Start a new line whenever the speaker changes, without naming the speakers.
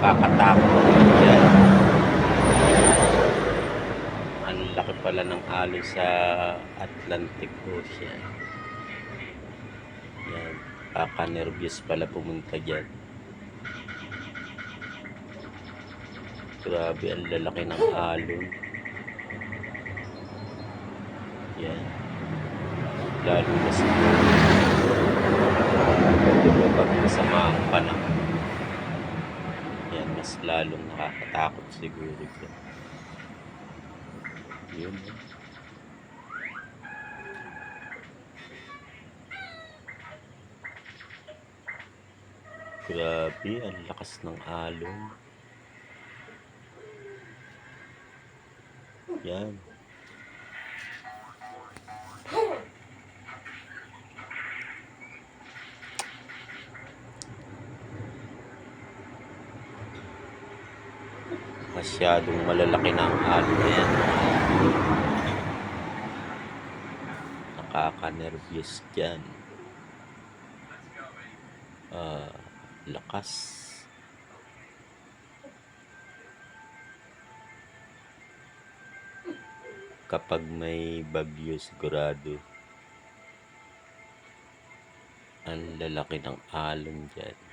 Nakakatakot. Yan. Ang laki pala ng alon sa Atlantic Ocean. Yan. Kaka-nervous pala pumunta dyan. Grabe, ang lalaki ng alon. Yan. Lalo na siguro. Diba pag masama ang panahon. Yan, mas lalong nakakatakot siguro dyan. Yun. Grabe, ang lakas ng alon. Yan. Masyadong malalaki na ang alon na yan. Nakaka-nervous dyan. Ah, lakas. Kapag may bagyo sigurado, ang lalaki ng alon dyan.